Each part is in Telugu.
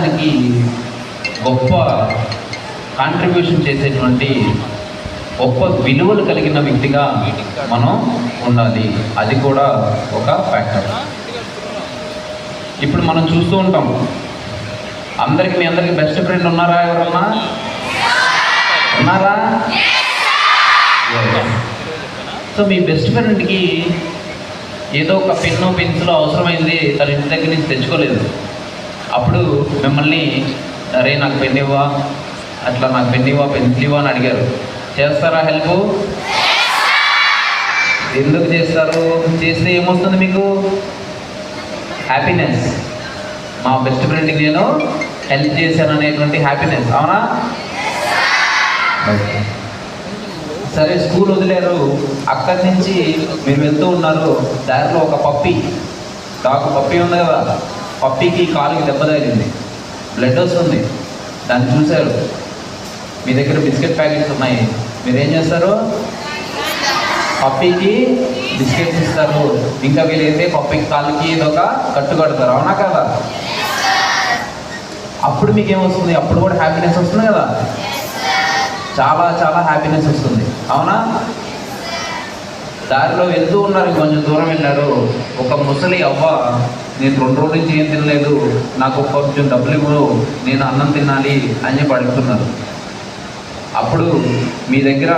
సమాజానికి గొప్ప కాంట్రిబ్యూషన్ చేసేటువంటి గొప్ప విలువలు కలిగిన వ్యక్తిగా మనం ఉండాలి. అది కూడా ఒక ఫ్యాక్టర్ ఇప్పుడు మనం చూస్తూ ఉంటాం. అందరికి మీ అందరికి బెస్ట్ ఫ్రెండ్ ఉన్నారా ఎవరన్నా? ఉన్నారా? సో మీ బెస్ట్ ఫ్రెండ్కి ఏదో ఒక పెన్ను పెన్సిల్ అవసరమైంది తన ఇంటి దగ్గర నుంచి తెచ్చుకోలేదు. అప్పుడు మిమ్మల్ని అరే నాకు పెన్ ఇవ్వా అట్లా నాకు పెన్ ఇవ్వా ఇవ్వా అని అడిగారు. చేస్తారా హెల్ప్? ఎందుకు చేస్తారు? చేస్తే ఏమొస్తుంది మీకు? హ్యాపీనెస్. మా బెస్ట్ ఫ్రెండ్కి నేను హెల్ప్ చేశాను అనేటువంటి హ్యాపీనెస్. అవునా? ఓకే. సరే స్కూల్ వదిలేరు. అక్కడి నుంచి మీరు వెళ్తూ ఉన్నారు. దారిలో ఒక పప్పి. డాగ్ పప్పి ఉంది కదా. పప్పికి కాలుకి దెబ్బ తగిలింది. బ్లడ్ వస్తుంది దాన్ని చూశారు. మీ దగ్గర బిస్కెట్ ప్యాకెట్స్ ఉన్నాయి. మీరేం చేస్తారు? పప్పికి బిస్కెట్స్ ఇస్తారు. ఇంకా వీలైతే పప్పికి కాలుకి ఇదొక కట్టు కడతారు. అవునా కదా? అప్పుడు మీకు ఏమొస్తుంది అప్పుడు కూడా హ్యాపీనెస్ వస్తుంది కదా? చాలా చాలా హ్యాపీనెస్ వస్తుంది. అవునా? దారిలో వెళ్తూ ఉన్నారు కొంచెం దూరం వెళ్ళారు. ఒక ముసలి అవ్వ నేను రెండు రోజుల నుంచి ఏం తినలేదు నాకు కొంచెం డబ్బులు ఇవ్వు నేను అన్నం తినాలి అని చెప్పి అడుగుతున్నారు. అప్పుడు మీ దగ్గర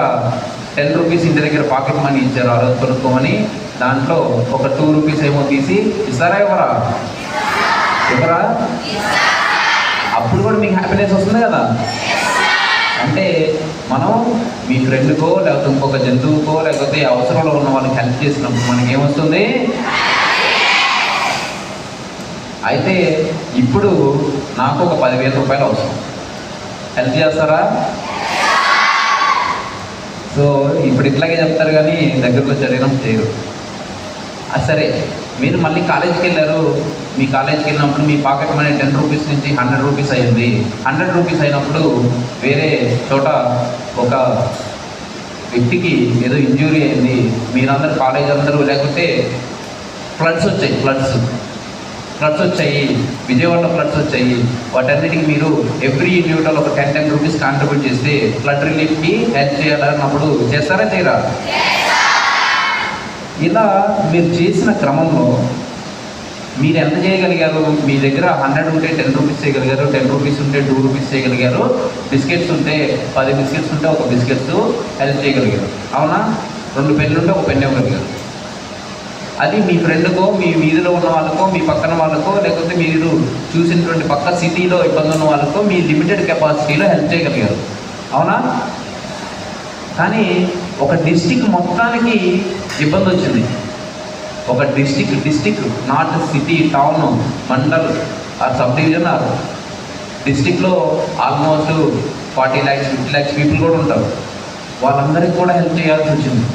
టెన్ రూపీస్ ఇంటి దగ్గర పాకెట్ మనీ ఇచ్చారు ఆ రోజు కొనుక్కోమని. దాంట్లో ఒక టూ రూపీస్ ఏమో తీసి ఇస్తారా ఇవ్వరా? ఇవ్వరా? అప్పుడు కూడా మీకు హ్యాపీనెస్ వస్తుంది కదా. అంటే మనం మీ ఫ్రెండ్కో లేకపోతే ఇంకొక జంతువుకో లేకపోతే అవసరంలో ఉన్న వాళ్ళకి హెల్ప్ చేసినప్పుడు మనకి ఏమొస్తుంది? అయితే ఇప్పుడు నాకు ఒక పదివేల రూపాయలు అవసరం. హెల్ప్ చేస్తారా? సో ఇప్పుడు ఇట్లాగే చెప్తారు కానీ దగ్గరకు వచ్చి అడిగినప్పుడు చేయరు సరే మీరు మళ్ళీ కాలేజీకి వెళ్ళారు. మీ కాలేజీకి వెళ్ళినప్పుడు మీ పాకెట్ మనీ టెన్ రూపీస్ నుంచి హండ్రెడ్ రూపీస్ అయింది హండ్రెడ్ రూపీస్ అయినప్పుడు వేరే చోట ఒక వ్యక్తికి ఏదో ఇంజురీ అయింది. మీరందరూ కాలేజ్ అందరూ లేకపోతే ఫ్లడ్స్ వచ్చాయి ఫ్లడ్స్ ఫ్లడ్స్ వచ్చాయి. విజయవాడలో ఫ్లడ్స్ వచ్చాయి. వాటన్నిటికి మీరు ఎవ్రీ ఇండివిజువల్ ఒక టెన్ టెన్ రూపీస్ కాంట్రిబ్యూట్ చేస్తే ఫ్లడ్ రిలీఫ్కి హెల్ప్ చేయాలన్నప్పుడు చేస్తారా చేయరా? ఇలా మీరు చేసిన క్రమంలో మీరు ఎంత చేయగలిగారు? మీ దగ్గర హండ్రెడ్ ఉంటే టెన్ రూపీస్ చేయగలిగారు టెన్ రూపీస్ ఉంటే టూ రూపీస్ చేయగలిగారు బిస్కెట్స్ ఉంటే పది బిస్కెట్స్ ఉంటే ఒక బిస్కెట్స్ హెల్ప్ చేయగలిగారు. అవునా? రెండు పెన్నులు ఉంటే ఒక పెన్ ఇవ్వగలిగారు. అది మీ ఫ్రెండ్కో మీ వీధిలో ఉన్న వాళ్ళకో మీ పక్కన వాళ్ళకో లేకపోతే మీరు చూసినటువంటి పక్క సిటీలో ఇబ్బంది ఉన్న వాళ్ళకో మీ లిమిటెడ్ కెపాసిటీలో హెల్ప్ చేయగలిగారు. అవునా? కానీ ఒక డిస్టిక్ మొత్తానికి ఇబ్బంది వచ్చింది. ఒక district district not city town mandal ఆ సబ్ డివిజన్ ఆర్ డిస్టిక్లో almost forty lakhs fifty lakhs people కూడా ఉంటారు. వాళ్ళందరికీ కూడా హెల్ప్ చేయాల్సి వచ్చింది.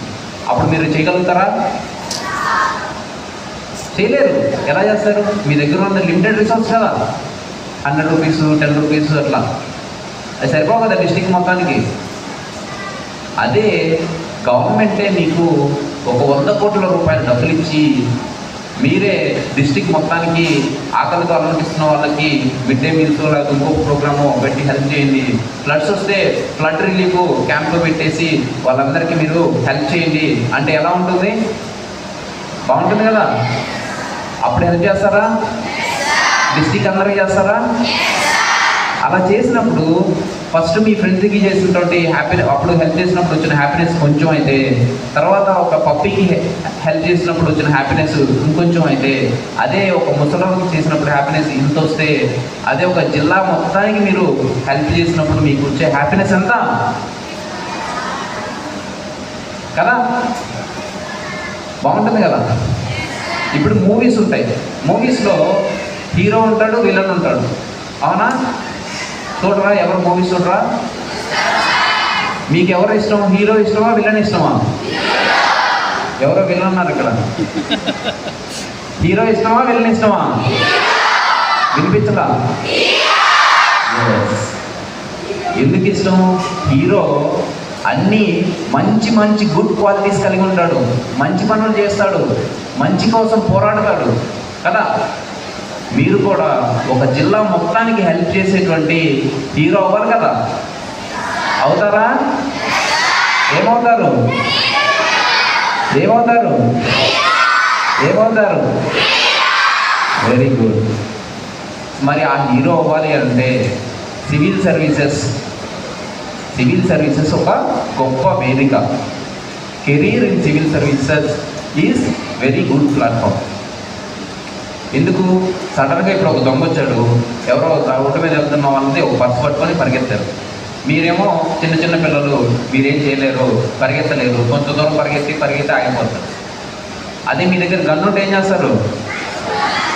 అప్పుడు మీరు చేయగలుగుతారా? చేయలేరు. ఎలా చేస్తారు? మీ దగ్గర ఉన్న లిమిటెడ్ రిసోర్స్ కదా. హండ్రెడ్ రూపీస్ టెన్ రూపీస్ అట్లా. అది సరిపోవు కదా డిస్టిక్ మొత్తానికి? అదే గవర్నమెంటే మీకు ఒక వంద కోట్ల రూపాయలు డబ్బులు ఇచ్చి మీరే డిస్టిక్ మొత్తానికి ఆకలితో అనుమతిస్తున్న వాళ్ళకి మిడ్ డే మీల్స్ లేకపోతే ఇంకో ప్రోగ్రాము పెట్టి హెల్ప్ చేయండి. ఫ్లడ్స్ వస్తే ఫ్లడ్ రిలీఫ్ క్యాంప్లో పెట్టేసి వాళ్ళందరికీ మీరు హెల్ప్ చేయండి. అంటే ఎలా ఉంటుంది? బాగుంటుంది కదా? అప్పుడు హెల్ప్ చేస్తారా? డిస్టిక్ అందరికీ చేస్తారా? అలా చేసినప్పుడు ఫస్ట్ మీ ఫ్రెండ్స్కి చేసినటువంటి హ్యాపీ అప్పుడు హెల్ప్ చేసినప్పుడు వచ్చిన హ్యాపీనెస్ కొంచెం అయితే తర్వాత ఒక పప్పీకి హెల్ప్ చేసినప్పుడు వచ్చిన హ్యాపీనెస్ ఇంకొంచెం అయితే అదే ఒక ముసలికి చేసినప్పుడు హ్యాపీనెస్ ఇంత వస్తే అదే ఒక జిల్లా మొత్తానికి మీరు హెల్ప్ చేసినప్పుడు మీకు వచ్చే హ్యాపీనెస్ ఎంత? కదా? బాగుంటుంది కదా? ఇప్పుడు మూవీస్ ఉంటాయి. మూవీస్లో హీరో ఉంటాడు విలన్ ఉంటాడు. అవునా? చూడరా ఎవరు మూవీస్ చూడరా? మీకు ఎవరు ఇష్టం? హీరో ఇష్టమా విలన్ ఇష్టమా? ఎవరో విలన్ అన్నారు ఇక్కడ. హీరో ఇష్టమా విలన్ ఇష్టమా? వినిపించదా ఎందుకు ఇష్టం? హీరో అన్నీ మంచి మంచి గుడ్ క్వాలిటీస్ కలిగి ఉంటాడు. మంచి పనులు చేస్తాడు. మంచి కోసం పోరాడతాడు. కదా? మీరు కూడా ఒక జిల్లా మొత్తానికి హెల్ప్ చేసేటువంటి హీరో అవ్వాలి కదా. అవుతారా? ఏమవుతారు? ఏమవుతారు? ఏమవుతారు? వెరీ గుడ్ మరి ఆ హీరో అవ్వాలి అంటే సివిల్ సర్వీసెస్ సివిల్ సర్వీసెస్ ఒక గొప్ప వేదిక. Career in civil services is very good platform. ఎందుకు? సడన్గా ఇప్పుడు ఒక దొంగ వచ్చాడు. ఎవరో రోడ్డు మీద వెళ్తున్న వాళ్ళని ఒక పర్స్ పట్టుకొని పరిగెత్తారు. మీరేమో చిన్న చిన్న పిల్లలు మీరేం చేయలేరు పరిగెత్తలేరు. కొంత దూరం పరిగెత్తి పరిగెత్తి ఆగిపోతారు. అదే మీ దగ్గర గన్ను ఏం చేస్తారు?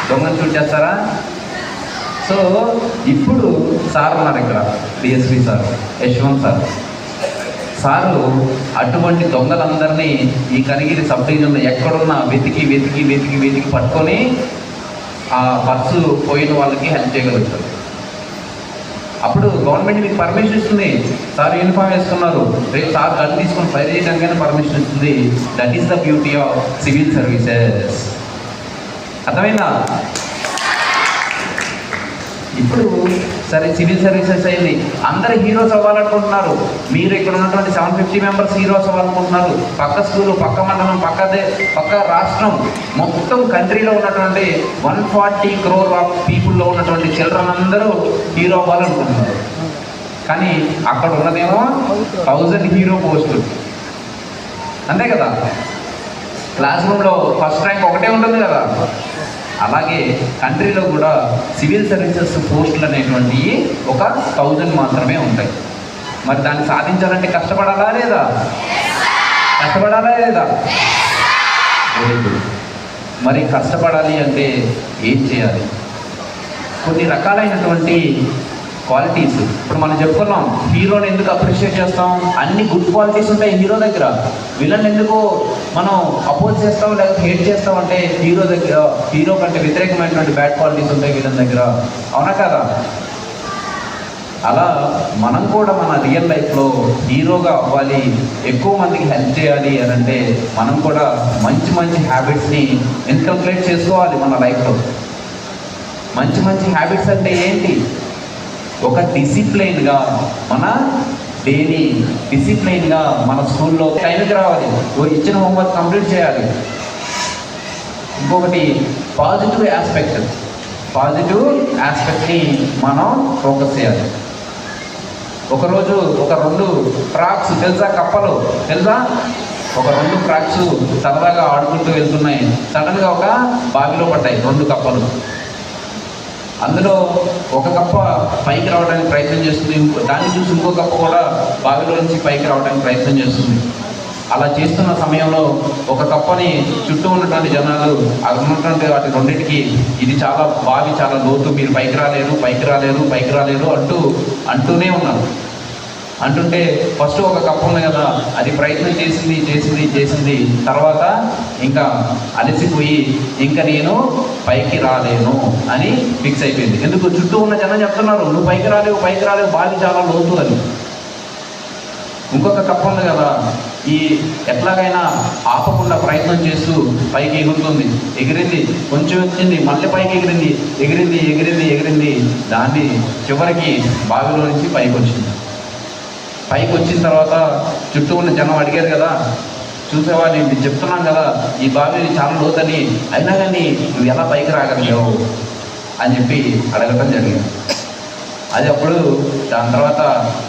దొంగను షూట్ సో ఇప్పుడు సార్ ఉన్నారు ఇక్కడ డిఎస్పి సార్ యశ్వంత్ సార్. సార్లు అటువంటి దొంగలందరినీ ఈ కనిగిరి సబ్ డివిజన్లో ఎక్కడున్నా వెతికి వెతికి వెతికి వెతికి పట్టుకొని ఆ పర్సు పోయిన వాళ్ళకి హెల్ప్ చేయగలుగుతారు. అప్పుడు గవర్నమెంట్ మీకు పర్మిషన్ ఇస్తుంది. సార్ యూనిఫామ్ వేసుకున్నారు. రేపు సార్ గన్ తీసుకొని ఫైర్ చేయడానికైనా పర్మిషన్ ఇస్తుంది. That is the beauty of civil services అర్థమైందా? ఇప్పుడు సరే సివిల్ సర్వీసెస్ అయింది. అందరు హీరోస్ అవ్వాలనుకుంటున్నారు. మీరు ఇక్కడ ఉన్నటువంటి సెవెన్ ఫిఫ్టీ మెంబర్స్ హీరోస్ అవ్వాలనుకుంటున్నారు. పక్క స్కూలు పక్క మండలం పక్క దే పక్క రాష్ట్రం మొత్తం కంట్రీలో ఉన్నటువంటి వన్ ఫార్టీ క్రోర్ ఆఫ్ పీపుల్లో ఉన్నటువంటి చిల్డ్రన్ అందరూ హీరో అవ్వాలనుకుంటున్నారు. కానీ అక్కడ ఉన్నదేమో థౌజండ్ హీరో పోస్టులు అంతే కదా? క్లాస్ రూమ్లో ఫస్ట్ ర్యాంక్ ఒకటే ఉంటుంది కదా? అలాగే కంట్రీలో కూడా సివిల్ సర్వీసెస్ పోస్టులు అనేటువంటివి ఒక థౌజండ్ మాత్రమే ఉంటాయి. మరి దాన్ని సాధించాలంటే కష్టపడాలా లేదా? కష్టపడాలా లేదా? మరి కష్టపడాలి అంటే ఏం చేయాలి? కొన్ని రకాలైనటువంటి క్వాలిటీస్ ఇప్పుడు మనం చెప్పుకున్నాం హీరోని ఎందుకు అప్రిషియేట్ చేస్తాం? అన్ని గుడ్ క్వాలిటీస్ ఉంటాయి హీరో దగ్గర. విలన్ ఎందుకు మనం అపోజ్ చేస్తాం లేకపోతే హేట్ చేస్తాం అంటే హీరో దగ్గర హీరో కంటే వ్యతిరేకమైనటువంటి బ్యాడ్ క్వాలిటీస్ ఉంటాయి విలన్ దగ్గర. అవునా కదా? అలా మనం కూడా మన రియల్ లైఫ్లో హీరోగా అవ్వాలి ఎక్కువ మందికి హెల్ప్ చేయాలి అని అంటే మనం కూడా మంచి మంచి హ్యాబిట్స్ని ఇన్కల్కులేట్ చేసుకోవాలి మన లైఫ్లో మంచి మంచి హ్యాబిట్స్ అంటే ఏంటి? ఒక డిసిప్లైన్గా మన డైలీ డిసిప్లైన్గా మన స్కూల్లో టైంకి రావాలి. ఓ ఇచ్చిన హోంవర్క్ కంప్లీట్ చేయాలి. ఇంకొకటి పాజిటివ్ ఆస్పెక్ట్ పాజిటివ్ ఆస్పెక్ట్ని మనం ఫోకస్ చేయాలి. ఒకరోజు ఒక రెండు ఫ్రాక్స్ తెలుసా కప్పలు? తెలుసా? ఒక రెండు ఫ్రాక్స్ సరదాగా ఆడుకుంటూ వెళ్తున్నాయి. సడన్గా ఒక బావిలో పడ్డాయి రెండు కప్పలు. అందులో ఒక కప్ప పైకి రావడానికి ప్రయత్నం చేస్తుంది. దాన్ని చూసి ఇంకో కప్ప కూడా బావిలో నుంచి పైకి రావడానికి ప్రయత్నం చేస్తుంది. అలా చేస్తున్న సమయంలో ఒక కప్పని చుట్టూ ఉన్నటువంటి జనాలు అక్కడ ఉన్నటువంటి వాటి రెండింటికి ఇది చాలా బావి చాలా లోతు మీరు పైకి రాలేరు పైకి రాలేరు పైకి రాలేరు అంటూ అంటూనే ఉన్నారు. అంటుంటే ఫస్ట్ ఒక కప్పు ఉంది కదా అది ప్రయత్నం చేసింది చేసింది చేసింది. తర్వాత ఇంకా అలసిపోయి ఇంకా నేను పైకి రాలేను అని ఫిక్స్ అయిపోయింది. ఎందుకు? చుట్టూ ఉన్న జనం చెప్తున్నారు నువ్వు పైకి రాలేవు పైకి రాలేవు బావి చాలా లోతు అని. ఇంకొక కప్పు ఉంది కదా ఈ ఎట్లాగైనా ఆపకుండా ప్రయత్నం చేస్తూ పైకి ఎగురుతుంది. ఎగిరింది కొంచెం వచ్చింది మళ్ళీ పైకి ఎగిరింది ఎగిరింది ఎగిరింది ఎగిరింది. దాన్ని చివరికి బావిలో నుంచి పైకి వచ్చింది. పైకి వచ్చిన తర్వాత చుట్టూ ఉన్న జనం అడిగారు కదా చూసేవాడిని నేను చెప్తున్నాను కదా ఈ బావి చాలా లోతని అయినా కానీ నువ్వు ఎలా పైకి రాగలిగావు? అని చెప్పి అడగటం జరిగింది. అది అప్పుడు దాని తర్వాత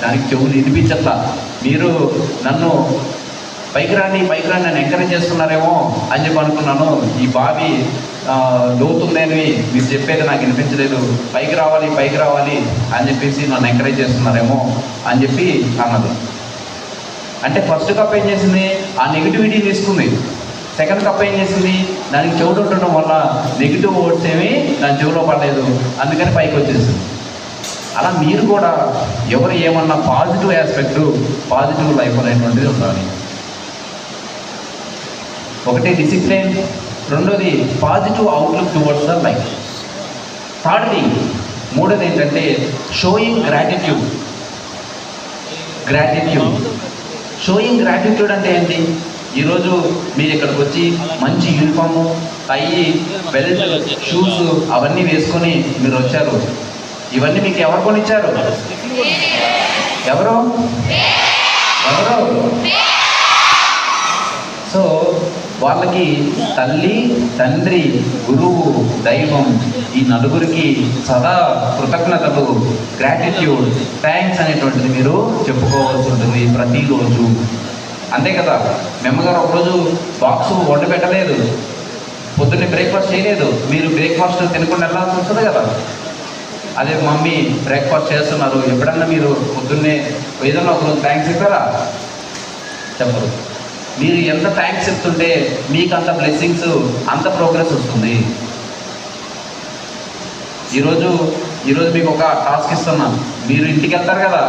దానికి చెవులు వినిపించట్లా. మీరు నన్ను పైకి రాని పైకి రాని నన్ను ఎంకరేజ్ చేస్తున్నారేమో అని చెప్పి అనుకున్నాను. ఈ బావి లోతుందని మీరు చెప్పేది నాకు వినిపించలేదు. పైకి రావాలి పైకి రావాలి అని చెప్పేసి నన్ను ఎంకరేజ్ చేస్తున్నారేమో అని చెప్పి అన్నది. అంటే ఫస్ట్ కప్ ఏం చేసింది? ఆ నెగిటివిటీ తీసుకుంది. సెకండ్ కప్ ఏం చేసింది? దానికి చెవుడు ఉండడం వల్ల నెగిటివ్ ఓట్స్ ఏమి దాని చెవులో పడలేదు. అందుకని పైకి వచ్చేసింది. అలా మీరు కూడా ఎవరు ఏమన్నా పాజిటివ్ ఆస్పెక్ట్ పాజిటివ్ లైఫ్ అనేటువంటిది ఉండాలి. ఒకటి డిసిప్లిన్ రెండోది positive outlook towards the life థర్డ్ది మూడోది ఏంటంటే showing gratitude gratitude showing gratitude అంటే ఏంటి? ఈరోజు మీరు ఇక్కడికి వచ్చి మంచి యూనిఫాము టై బెల్ట్ షూస్ అవన్నీ వేసుకొని మీరు వచ్చారు. ఇవన్నీ మీకు ఎవరు కొనిచ్చారు? ఎవరు? ఎవరు? సో వాళ్ళకి తల్లి తండ్రి గురువు దైవం ఈ నలుగురికి సదా కృతజ్ఞతలు గ్రాటిట్యూడ్ థ్యాంక్స్ అనేటువంటిది మీరు చెప్పుకోవాల్సి ఉంటుంది ప్రతిరోజు. అంతే కదా? మెమ్మగారు ఒకరోజు బాక్స్ వండి పెట్టలేదు. పొద్దున్నే బ్రేక్ఫాస్ట్ చేయలేదు. మీరు బ్రేక్ఫాస్ట్ తినకుండా వెళ్ళాల్సి వస్తుంది కదా? అదే మమ్మీ బ్రేక్ఫాస్ట్ చేస్తున్నారు. ఎప్పుడన్నా మీరు పొద్దున్నే ఏదన్నా ఒకరోజు థ్యాంక్స్ ఇస్తారా చెప్పరు. మీరు ఎంత థ్యాంక్స్ చెప్తుంటే మీకు అంత బ్లెస్సింగ్స్ అంత ప్రోగ్రెస్ వస్తుంది. ఈరోజు ఈరోజు మీకు ఒక టాస్క్ ఇస్తున్నాను. మీరు ఇంటికి వెళ్తారు కదా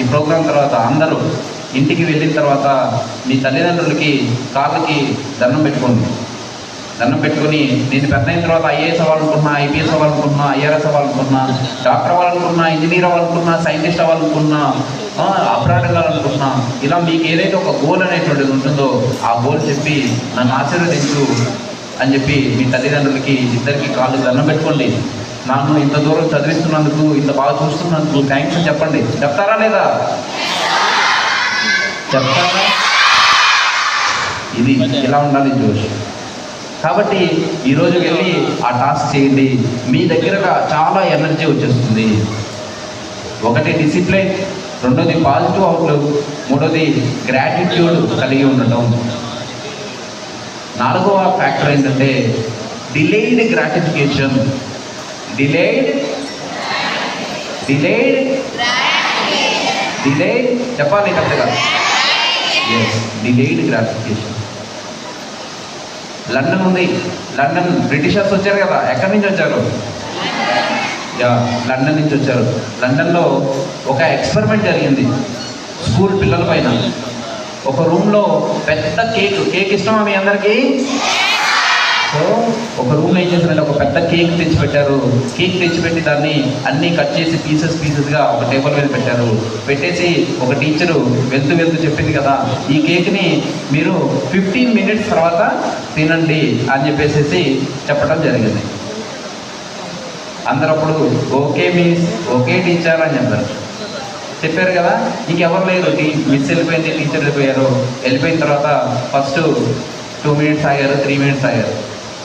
ఈ ప్రోగ్రాం తర్వాత అందరూ ఇంటికి వెళ్ళిన తర్వాత మీ తల్లిదండ్రులకి కాళ్ళకి దండం పెట్టుకోండి. దండం పెట్టుకొని నేను పెద్ద అయిన తర్వాత ఐఏఎస్ అవ్వాలనుకున్నా ఐపీఎస్ అవ్వాలనుకున్నా ఐఆర్ఎస్ అవ్వాలనుకున్నా డాక్టర్ అవ్వాలనుకున్నా ఇంజనీర్ అవ్వాలనుకున్నా సైంటిస్ట్ అవ్వాలనుకున్నా అప్రాడ్ వెళ్ళాలనుకున్నా ఇలా మీకు ఏదైతే ఒక గోల్ అనేటువంటిది ఉంటుందో ఆ గోల్ చెప్పి నన్ను ఆశీర్వదించు అని చెప్పి మీ తల్లిదండ్రులకి ఇద్దరికి కాళ్ళు దండం పెట్టుకోండి. నన్ను ఇంత దూరం చదివిస్తున్నందుకు ఇంత బాగా చూస్తున్నందుకు థ్యాంక్స్ అని చెప్పండి. చెప్తారా లేదా? చెప్తారా? ఇది ఎలా ఉండాలి జోష్? కాబట్టి ఈరోజు వెళ్ళి ఆ టాస్క్ చేయండి. మీ దగ్గరగా చాలా ఎనర్జీ వచ్చేస్తుంది. ఒకటి డిసిప్లిన్ రెండోది పాజిటివ్ అవుట్లుక్ మూడోది గ్రాటిట్యూడ్ కలిగి ఉండటం. నాలుగవ ఫ్యాక్టర్ ఏంటంటే delayed gratification delayed delayed delayed చెప్పాలి కరెక్ట్గా. ఎస్ డిలేడ్ గ్రాటిఫికేషన్ లండన్ ఉంది. లండన్ బ్రిటిషర్స్ వచ్చారు కదా. ఎక్కడి నుంచి వచ్చారు? యా లండన్ నుంచి వచ్చారు. లండన్లో ఒక ఎక్స్పెరిమెంట్ జరిగింది. స్కూల్ పిల్లల పైన. ఒక రూమ్లో పెద్ద కేక్. కేక్ ఇష్టమా మీ అందరికీ? సో ఒక రూమ్ ఏం చేశారంటే ఒక పెద్ద కేక్ తెచ్చి పెట్టారు కేక్ తెచ్చిపెట్టి దాన్ని అన్నీ కట్ చేసి పీసెస్ పీసెస్గా ఒక టేబుల్ మీద పెట్టారు. పెట్టేసి ఒక టీచరు వెళ్తూ వెళ్తూ చెప్పింది కదా ఈ కేక్ని మీరు ఫిఫ్టీన్ మినిట్స్ తర్వాత తినండి అని చెప్పేసి చెప్పడం జరిగింది. అందరప్పుడు ఓకే మిస్ ఓకే టీచర్ అని చెప్పారు. చెప్పారు కదా ఇంకెవరు లేరు టీ మిస్ వెళ్ళిపోయింది టీచర్ వెళ్ళిపోయారు. వెళ్ళిపోయిన తర్వాత ఫస్ట్ టూ మినిట్స్ ఆగారు త్రీ మినిట్స్ ఆగారు.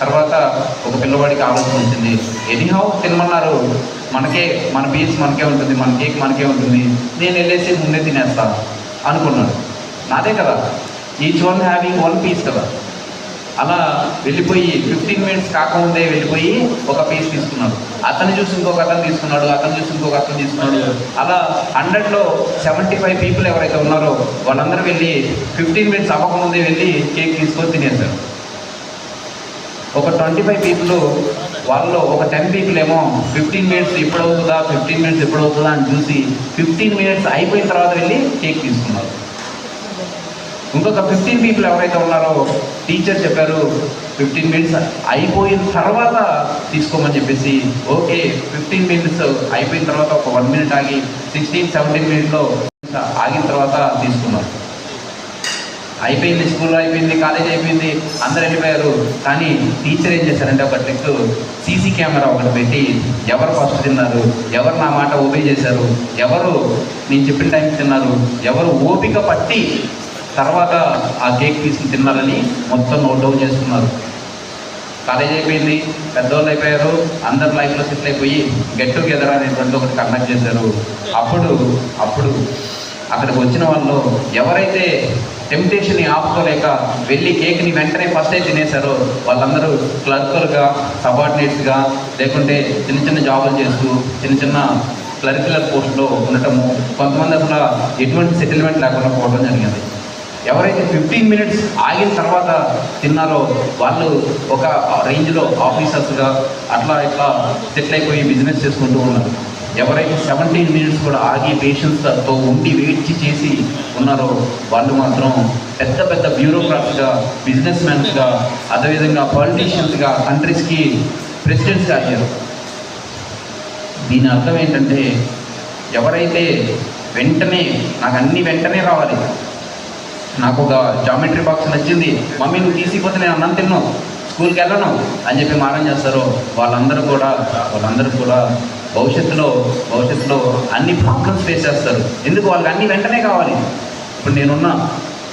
తర్వాత ఒక పిల్లవాడికి ఆలోచన వచ్చింది. ఎనీహౌ తినమన్నారు. మనకే మన పీస్ మనకే ఉంటుంది మన కేక్ మనకే ఉంటుంది. నేను వెళ్ళేసి ముందే తినేస్తా అనుకున్నాడు. నాదే కదా. Each one having one piece కదా. అలా వెళ్ళిపోయి ఫిఫ్టీన్ మినిట్స్ కాకముందే వెళ్ళిపోయి ఒక పీస్ తీసుకున్నాడు. అతను చూసి ఇంకొక అతను తీసుకున్నాడు అతను చూసి ఇంకొక అతను తీసుకున్నాడు. అలా హండ్రెడ్లో సెవెంటీ ఫైవ్ పీపుల్ ఎవరైతే ఉన్నారో వాళ్ళందరూ వెళ్ళి ఫిఫ్టీన్ మినిట్స్ అవ్వకముందే వెళ్ళి కేక్ తీసుకొని తినేశారు. ఒక ట్వంటీ ఫైవ్ పీపుల్ వాళ్ళు ఒక టెన్ పీపుల్ ఏమో ఫిఫ్టీన్ మినిట్స్ ఇప్పుడు అవుతుందా ఫిఫ్టీన్ మినిట్స్ ఎప్పుడు అవుతుందా అని చూసి ఫిఫ్టీన్ మినిట్స్ అయిపోయిన తర్వాత వెళ్ళి కేక్ తీసుకున్నారు. ఇంకొక ఫిఫ్టీన్ పీపుల్ ఎవరైతే ఉన్నారో టీచర్ చెప్పారు ఫిఫ్టీన్ మినిట్స్ అయిపోయిన తర్వాత తీసుకోమని చెప్పేసి ఓకే ఫిఫ్టీన్ మినిట్స్ అయిపోయిన తర్వాత ఒక వన్ మినిట్ ఆగి సిక్స్టీన్ సెవెంటీన్ మినిట్లో ఆగిన తర్వాత తీసుకున్నారు. అయిపోయింది స్కూల్ అయిపోయింది కాలేజ్ అయిపోయింది అందరు వెళ్ళిపోయారు. కానీ టీచర్ ఏం చేశారంటే ఒక ట్రిక్ సీసీ కెమెరా ఒకటి పెట్టి ఎవరు ఫస్ట్ తిన్నారు ఎవరు నా మాట ఓబే చేశారు ఎవరు నేను చెప్పిన టైంకి తిన్నారు ఎవరు ఓపిక పట్టి తర్వాత ఆ కేక్ తీసుకుని తిన్నారని మొత్తం నోట్ డౌన్ చేస్తున్నారు కాలేజ్ అయిపోయింది పెద్దవాళ్ళు అయిపోయారు అందరు లైఫ్లో సెటిల్ అయిపోయి గెట్ టుగెదర్ అనేటువంటి ఒకటి కండక్ట్ చేశారు. అప్పుడు అప్పుడు అక్కడికి వచ్చిన వాళ్ళు ఎవరైతే టెంప్టేషన్ని ఆపుకోలేక వెళ్ళి కేక్ని వెంటనే ఫస్ట్ అయితే తినేశారో వాళ్ళందరూ క్లర్కులుగా సబార్డినేట్స్గా లేకుంటే చిన్న చిన్న జాబులు చేస్తూ చిన్న చిన్న క్లరికులర్ పోస్ట్లో ఉండటము కొంతమంది అసలు ఎటువంటి సెటిల్మెంట్ లేకుండా పోవడం జరిగింది. ఎవరైతే ఫిఫ్టీన్ మినిట్స్ ఆగిన తర్వాత తిన్నారో వాళ్ళు ఒక రేంజ్లో ఆఫీసర్స్గా అట్లా ఇట్లా సెటిల్ అయిపోయి బిజినెస్ చేసుకుంటూ ఉన్నారు. ఎవరైతే సెవెంటీన్ మినిట్స్ కూడా ఆగి పేషెన్స్తో ఉండి వెయిట్ చేసి ఉన్నారో వాళ్ళు మాత్రం పెద్ద పెద్ద బ్యూరోక్రాట్స్గా బిజినెస్ మ్యాన్స్గా అదేవిధంగా పాలిటీషియన్స్గా కంట్రీస్కి ప్రెసిడెంట్స్గా అయ్యారు. దీని అర్థం ఏంటంటే ఎవరైతే వెంటనే నాకు అన్ని వెంటనే రావాలి నాకు ఒక జామెట్రీ బాక్స్ నచ్చింది మమ్మీ నువ్వు తీసిపోతే నేను అన్నం తిన్నావు స్కూల్కి వెళ్ళను అని చెప్పి మారం చేస్తారు వాళ్ళందరూ కూడా వాళ్ళందరూ కూడా భవిష్యత్తులో భవిష్యత్తులో అన్ని ప్రాబ్లమ్స్ ఫేస్ చేస్తారు. ఎందుకు? వాళ్ళకి అన్ని వెంటనే కావాలి. ఇప్పుడు నేనున్నా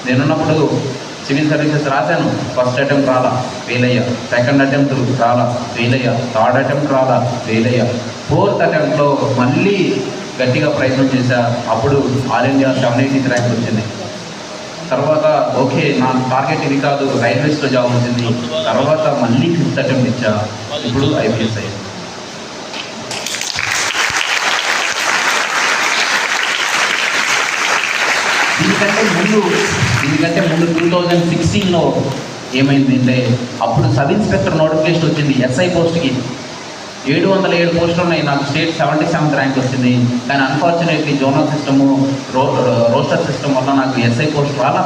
నేనున్నప్పుడు సివిల్ సర్వీసెస్ రాశాను. ఫస్ట్ అటెంప్ట్ రాలా ఫెయిల్ అయ్యా. సెకండ్ అటెంప్ట్ రాలా ఫెయిల్ అయ్యా. థర్డ్ అటెంప్ట్ రాలా ఫెయిల్ అయ్యా. ఫోర్త్ అటెంప్ట్లో మళ్ళీ గట్టిగా ప్రయత్నం చేశా. అప్పుడు all India seven eighty rank వచ్చింది. తర్వాత ఓకే నా టార్గెట్ ఇది కాదు రైల్వేస్లో జాబ్ వచ్చింది. తర్వాత మళ్ళీ ఫిఫ్త్ అటెంప్ట్ ఇచ్చా. ఇప్పుడు ఐపీఎస్ అయ్యింది ఎందుకంటే ముందు ఎందుకంటే ముందు టూ థౌజండ్ సిక్స్టీన్లో ఏమైందంటే అప్పుడు సబ్ ఇన్స్పెక్టర్ నోటిఫికేషన్ వచ్చింది ఎస్ఐ పోస్ట్కి. ఏడు వందల ఏడు పోస్టులు ఉన్నాయి నాకు స్టేట్ సెవెంటీ సెవెంత్ ర్యాంక్ వచ్చింది. కానీ అన్ఫార్చునేట్లీ జోనల్ సిస్టము రో రోస్టర్ సిస్టమ్ వల్ల నాకు ఎస్ఐ పోస్ట్ రాలా.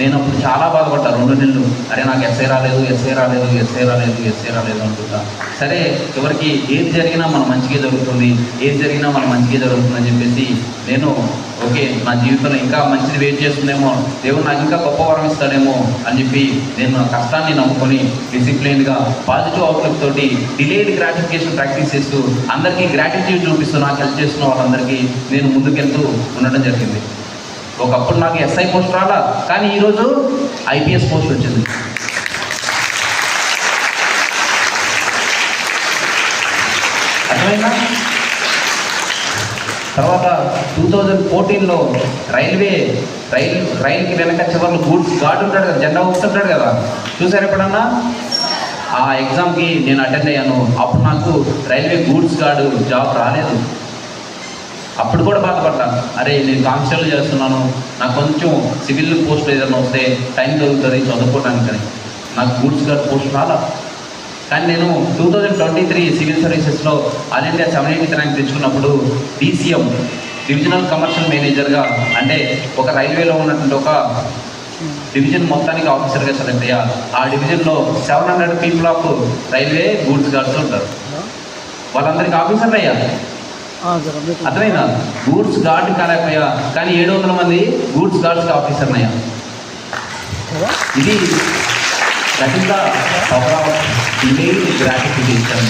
నేను అప్పుడు చాలా బాధపడ్డా రెండు నెలలు. అరే నాకు ఎస్ఐ రాలేదు ఎస్ఐ రాలేదు ఎస్ఐ రాలేదు ఎస్ఐ రాలేదు అనుకుంటా సరే చివరికి ఏది జరిగినా మన మంచిగా జరుగుతుంది ఏది జరిగినా మన మంచిగా జరుగుతుంది అని చెప్పేసి నేను ఓకే నా జీవితంలో ఇంకా మంచిది వెయిట్ చేస్తుందేమో. దేవుడు నాకు ఇంకా గొప్ప వరం ఇస్తాడేమో అని చెప్పి నేను నా కష్టాన్ని నమ్ముకొని డిసిప్లిన్గా పాజిటివ్ అవుట్లుక్ తోటి డిలేడ్ గ్రాటిఫికేషన్ ప్రాక్టీస్ చేస్తూ అందరికీ గ్రాటిట్యూడ్ చూపిస్తూ నాకు హెల్ప్ చేస్తున్న వాళ్ళందరికీ నేను ముందుకెళ్తూ ఉండడం జరిగింది. ఒకప్పుడు నాకు ఎస్ఐ పోస్ట్ రాలా కానీ ఈరోజు ఐపీఎస్ పోస్ట్ వచ్చింది. అర్థమైందా? తర్వాత టూ థౌజండ్ ఫోర్టీన్లో రైల్వే రైల్ రైలుకి వెనక చివరిలో గూడ్స్ గార్డ్ ఉంటాడు కదా జెండా వస్తుంటాడు కదా. చూసారు ఎప్పుడన్నా? ఆ ఎగ్జామ్కి నేను అటెండ్ అయ్యాను. అప్పుడు నాకు రైల్వే గూడ్స్ గార్డు జాబ్ రాలేదు. అప్పుడు కూడా బాధపడ్డాను. అరే నేను కాన్స్టేబుల్ చేస్తున్నాను. నాకు కొంచెం సివిల్ పోస్ట్ ఏదైనా వస్తే టైం దొరుకుతుంది చదువుకోవడానికి అని. నాకు గూడ్స్ గార్డ్ పోస్ట్ రాలా. కానీ నేను two thousand twenty three civil సర్వీసెస్లో all India seven eighty rank తెచ్చుకున్నప్పుడు డీసీఎం డివిజనల్ కమర్షియల్ మేనేజర్గా అంటే ఒక రైల్వేలో ఉన్నటువంటి ఒక డివిజన్ మొత్తానికి ఆఫీసర్గా సెలెక్ట్ అయ్యా. ఆ డివిజన్లో seven hundred people of railway goods guards ఉంటారు. వాళ్ళందరికీ ఆఫీసర్లు అయ్యా. అర్థమైందా? గూడ్స్ గార్డ్ కాలేకపోయా. కానీ ఏడు వందల మంది గూడ్స్ గార్డ్స్ ఆఫీసర్ అయ్యా. ఇది that is the power of delayed gratification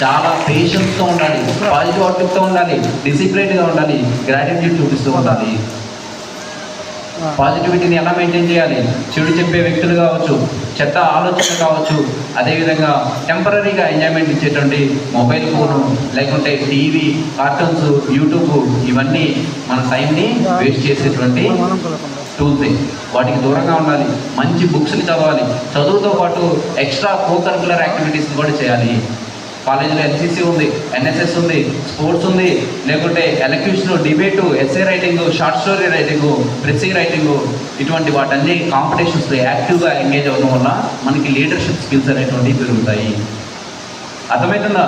చాలా పేషెన్స్తో ఉండాలి పాజిటివ్ అవుట్లుక్తో ఉండాలి డిసిప్లిన్గా ఉండాలి గ్రాటిట్యూడ్ చూపిస్తూ ఉండాలి. పాజిటివిటీని ఎలా మెయింటైన్ చేయాలి? చెడు చెప్పే వ్యక్తులు కావచ్చు చెత్త ఆలోచన కావచ్చు అదేవిధంగా టెంపరీగా ఎంజాయ్మెంట్ ఇచ్చేటువంటి మొబైల్ ఫోను లేకుంటే టీవీ కార్టూన్స్ యూట్యూబ్ ఇవన్నీ మన టైంని వేస్ట్ చేసేటువంటి టూల్సే వాటికి దూరంగా ఉండాలి. మంచి బుక్స్ని చదవాలి. చదువుతో పాటు ఎక్స్ట్రా కో కరికులర్ యాక్టివిటీస్ని కూడా చేయాలి. కాలేజీలో ఎన్సీసీ ఉంది ఎన్ఎస్ఎస్ ఉంది స్పోర్ట్స్ ఉంది లేకుంటే elocution debate essay writing short story writing pressing writing ఇటువంటి వాటన్ని కాంపిటీషన్స్లో యాక్టివ్గా ఎంగేజ్ అవ్వడం వల్ల మనకి లీడర్షిప్ స్కిల్స్ అనేటువంటివి పెరుగుతాయి. అర్థమవుతుందా?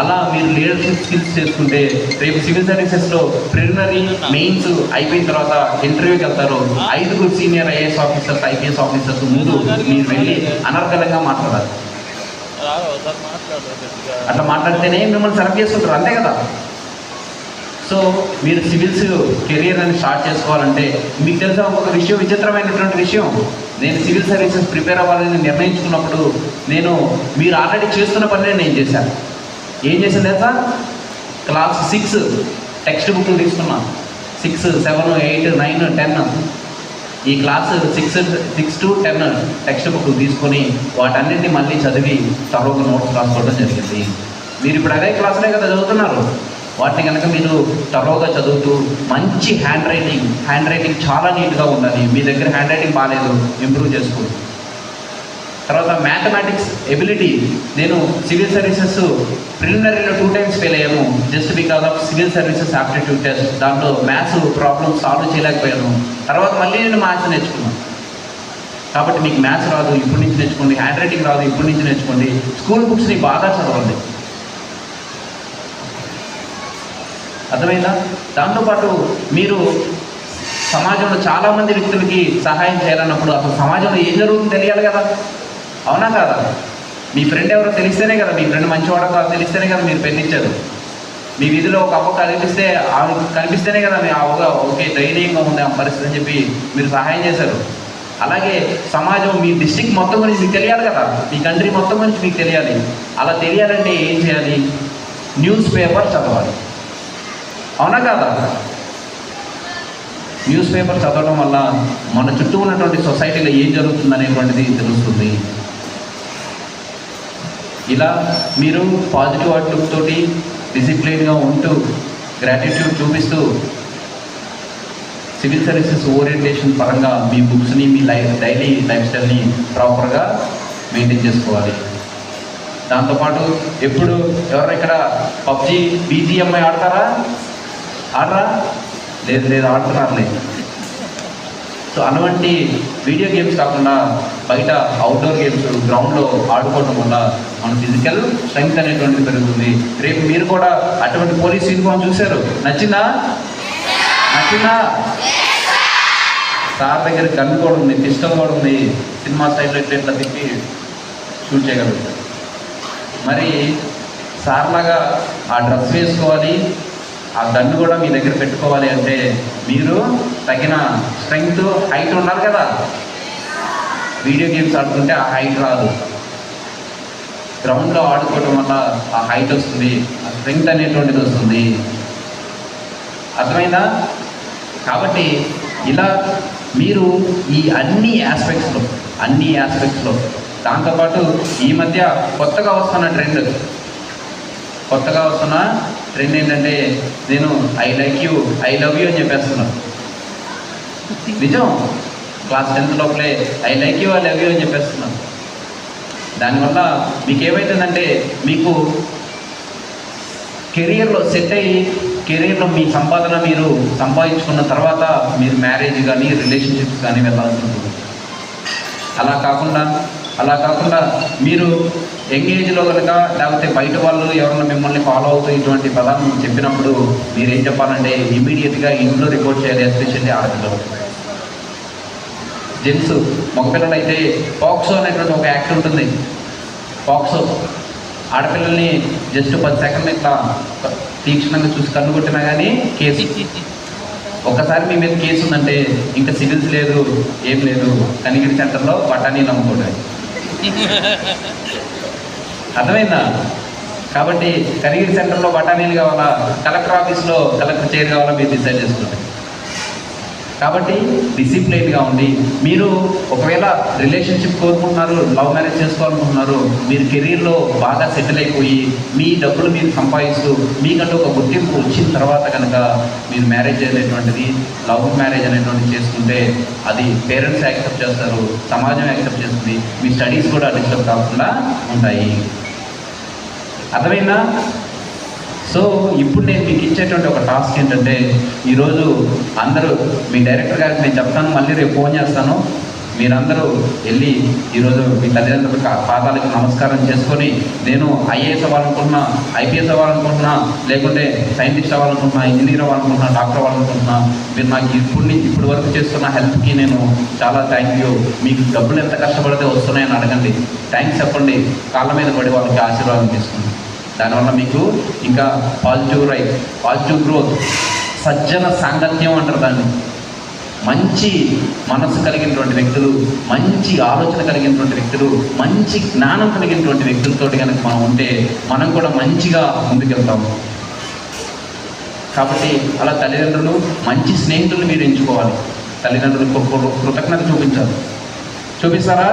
అలా మీరు లీడర్షిప్ స్కిల్స్ చేసుకుంటే రేపు సివిల్ సర్వీసెస్లో ప్రిలిమినరీ మెయిన్స్ అయిపోయిన తర్వాత ఇంటర్వ్యూకి వెళ్తారు. ఐదుగురు senior IAS officers IPS officers ముందు మీరు వెళ్ళి అనర్గళంగా మాట్లాడాలి. అట్లా మాట్లాడితేనే మిమ్మల్ని సెలెక్ట్ చేసుకుంటారు అంతే కదా? సో మీరు సివిల్స్ కెరియర్ అని స్టార్ట్ చేసుకోవాలంటే మీకు తెలుసా ఒక విషయం విచిత్రమైనటువంటి విషయం? నేను సివిల్ సర్వీసెస్ ప్రిపేర్ అవ్వాలని నిర్ణయించుకున్నప్పుడు నేను మీరు ఆల్రెడీ చేస్తున్న పనినే నేను చేశాను. ఏం చేశాను తెలుసా? క్లాస్ సిక్స్ టెక్స్ట్ బుక్ తీసుకున్నా. Six seven eight nine ten. ఈ class six six to ten text book తీసుకొని వాటన్నింటినీ మళ్ళీ చదివి తర్వాత నోట్స్ రాసుకోవడం జరిగింది. మీరు ఇప్పుడు అదే క్లాసులే కదా చదువుతున్నారు. వాటిని కనుక మీరు తరోగా చదువుతూ మంచి హ్యాండ్ రైటింగ్ హ్యాండ్ రైటింగ్ చాలా నీట్గా ఉండాలి. మీ దగ్గర హ్యాండ్ రైటింగ్ బాగాలేదు ఇంప్రూవ్ చేసుకోండి. తర్వాత మ్యాథమెటిక్స్ ఎబిలిటీ నేను సివిల్ సర్వీసెస్ ప్రిలిమినరీలో టూ టైమ్స్ ఫెయిల్ అయ్యాను. Just because of civil services aptitude test దాంట్లో మ్యాథ్స్ ప్రాబ్లమ్ సాల్వ్ చేయలేకపోయాను. తర్వాత మళ్ళీ నేను మ్యాథ్స్ నేర్చుకున్నాను కాబట్టి మీకు మ్యాథ్స్ రాదు ఇప్పటి నుంచి నేర్చుకోండి. హ్యాండ్ రైటింగ్ రాదు ఇప్పటి నుంచి నేర్చుకోండి. స్కూల్ బుక్స్ని బాగా చదవండి. అర్థమైందా? దాంతోపాటు మీరు సమాజంలో చాలామంది వ్యక్తులకి సహాయం చేయాలన్నప్పుడు అసలు సమాజంలో ఏం జరుగుతుందో తెలియాలి కదా. అవునా కాదా? మీ ఫ్రెండ్ ఎవరో తెలిస్తేనే కదా మీ ఫ్రెండ్ మంచివాడో కాదు తెలిస్తేనే కదా మీరు పెళ్ళించారు మీ వీధిలో ఒక అవ్వ కనిపిస్తే ఆమె కనిపిస్తేనే కదా మీ అవ్వగా ఓకే ధైర్యంగా ఉంది ఆ పరిస్థితి అని చెప్పి మీరు సహాయం చేశారు. అలాగే సమాజం మీ డిస్టిక్ మొత్తం గురించి మీకు తెలియాలి కదా. మీ కంట్రీ మొత్తం గురించి మీకు తెలియాలి. అలా తెలియాలంటే ఏం చేయాలి? న్యూస్ పేపర్ చదవాలి. అవునా కాదా? న్యూస్ పేపర్ చదవడం వల్ల మన చుట్టూ ఉన్నటువంటి సొసైటీలో ఏం జరుగుతుంది అనేటువంటిది తెలుస్తుంది. ఇలా మీరు పాజిటివ్ అవుట్లుక్ తోటి డిసిప్లిన్గా ఉంటూ గ్రాటిట్యూడ్ చూపిస్తూ సివిల్ సర్వీసెస్ ఓరియంటేషన్ పరంగా మీ బుక్స్ని మీ లైఫ్ డైలీ లైఫ్ స్టైల్ని ప్రాపర్గా మెయింటైన్ చేసుకోవాలి. దాంతోపాటు ఎప్పుడు ఎవరు ఇక్కడ పబ్జి బీజిఎంఐ ఆడతారా? ఆడరా? లేదు లేదు ఆడుతున్నారులే సో అటువంటి వీడియో గేమ్స్ కాకుండా బయట అవుట్డోర్ గేమ్స్ గ్రౌండ్లో ఆడుకోవడం వల్ల మన ఫిజికల్ స్ట్రెంగ్త్ అనేటువంటిది పెరుగుతుంది. రేపు మీరు కూడా అటువంటి పోలీస్ యూనిఫామ్ చూశారు. నచ్చిందా? నచ్చిందా? సార్ దగ్గర గన్ కూడా ఉంది పిస్టల్ కూడా ఉంది. సినిమా స్టైల్లో ఇట్లా ఇట్లా తిప్పి షూట్ చేయగలుగుతారు. మరి సార్లాగా ఆ డ్రెస్ వేసుకోవాలి ఆ గన్ను కూడా మీ దగ్గర పెట్టుకోవాలి అంటే మీరు తగిన స్ట్రెంగ్త్ హైట్ ఉండాలి కదా. వీడియో గేమ్స్ ఆడుకుంటే ఆ హైట్ రాదు. గ్రౌండ్లో ఆడుకోవడం వల్ల ఆ హైట్ వస్తుంది ఆ స్ట్రెంగ్త్ అనేటువంటిది వస్తుంది. అర్థమైందా? కాబట్టి ఇలా మీరు ఈ అన్ని ఆస్పెక్ట్స్లో అన్ని ఆస్పెక్ట్స్లో దాంతోపాటు ఈ మధ్య కొత్తగా వస్తున్న ట్రెండ్ కొత్తగా వస్తున్న ట్రెండ్ ఏంటంటే నేను I like you I love you అని చెప్పేస్తున్నాను నిజం? క్లాస్ టెన్త్ లోపలే I like you I love you అని చెప్పేస్తున్నాను దానివల్ల మీకు ఏమవుతుందంటే మీకు కెరియర్లో సెట్ అయ్యి కెరీర్లో మీ సంపాదన మీరు సంపాదించుకున్న తర్వాత మీరు మ్యారేజ్ కానీ రిలేషన్షిప్స్ కానీ వెళ్ళాల్సి ఉంటుంది. అలా కాకుండా అలా కాకుండా మీరు ఎంగేజ్లో కనుక లేకపోతే బయట వాళ్ళు ఎవరైనా మిమ్మల్ని ఫాలో అవుతూ ఇటువంటి పదాలు చెప్పినప్పుడు మీరేం చెప్పాలంటే ఇమీడియట్గా ఇంట్లో రిపోర్ట్ చేయాలి ఎస్పెషల్లీ ఆడపిల్లలు జెంట్స్ మగపిల్లలు అయితే పాక్సో అనేటువంటి ఒక యాక్ట్ ఉంటుంది. పాక్సో ఆడపిల్లల్ని జస్ట్ పది సెకండ్లు ఇట్లా తీక్షణంగా చూసి కన్ను కొట్టినా కానీ కేసు. ఒక్కసారి మీ మీద కేసు ఉందంటే ఇంకా సివిల్స్ లేదు ఏం లేదు. కనిగిరి సెంటర్లో బఠానీలు అమ్ముకోవడం అర్థమైందా? కాబట్టి కనిగిరి సెంటర్లో బఠానీలు కావాలా? కలెక్టర్ ఆఫీస్లో కలెక్టర్ చైర్ కావాలా? మీరు డిసైడ్ చేసుకుంటారు కాబట్టి డిసిప్లైన్గా ఉండి మీరు ఒకవేళ రిలేషన్షిప్ కోరుకుంటున్నారు లవ్ మ్యారేజ్ చేసుకోవాలనుకుంటున్నారు మీరు కెరీర్లో బాగా సెటిల్ అయిపోయి మీ డబ్బులు మీరు సంపాదిస్తూ మీకంటూ ఒక గుర్తింపు వచ్చిన తర్వాత కనుక మీరు మ్యారేజ్ అనేటువంటిది లవ్ మ్యారేజ్ అనేటువంటిది చేసుకుంటే అది పేరెంట్స్ యాక్సెప్ట్ చేస్తారు సమాజం యాక్సెప్ట్ చేస్తుంది మీ స్టడీస్ కూడా డిస్టర్బ్ కాకుండా ఉంటాయి. అర్థమైందా? సో ఇప్పుడు నేను మీకు ఇచ్చేటువంటి ఒక టాస్క్ ఏంటంటే ఈరోజు అందరూ మీ డైరెక్టర్ గారికి నేను చెప్తాను మళ్ళీ రేపు ఫోన్ చేస్తాను. మీరందరూ వెళ్ళి ఈరోజు మీ తల్లిదండ్రుల పాదాలకు నమస్కారం చేసుకొని నేను ఐఏఎస్ అవ్వాలనుకుంటున్నా ఐపీఎస్ అవ్వాలనుకుంటున్నా లేకుంటే సైంటిస్ట్ అవ్వాలనుకుంటున్నా ఇంజనీర్ అవ్వాలనుకుంటున్నా డాక్టర్ అవ్వాలనుకుంటున్నా మీరు నాకు ఇప్పుడు నుంచి ఇప్పుడు వరకు చేస్తున్న హెల్ప్కి నేను చాలా థ్యాంక్ యూ మీకు డబ్బులు ఎంత కష్టపడితే వస్తున్నాయని అడగండి. థ్యాంక్స్ చెప్పండి. కాళ్ళ మీద పడి వాళ్ళకి ఆశీర్వాదం తీసుకుంటాను దానివల్ల మీకు ఇంకా పాజిటివ్ రైట్ పాజిటివ్ గ్రోత్ సజ్జన సాంగత్యం అంటారు దాన్ని. మంచి మనసు కలిగినటువంటి వ్యక్తులు మంచి ఆలోచన కలిగినటువంటి వ్యక్తులు మంచి జ్ఞానం కలిగినటువంటి వ్యక్తులతో కనుక మనం ఉంటే మనం కూడా మంచిగా ముందుకెళ్తాము కాబట్టి అలా తల్లిదండ్రులు మంచి స్నేహితులు మీరు ఎంచుకోవాలి. తల్లిదండ్రులు కృతజ్ఞత చూపించాలి. చూపిస్తారా?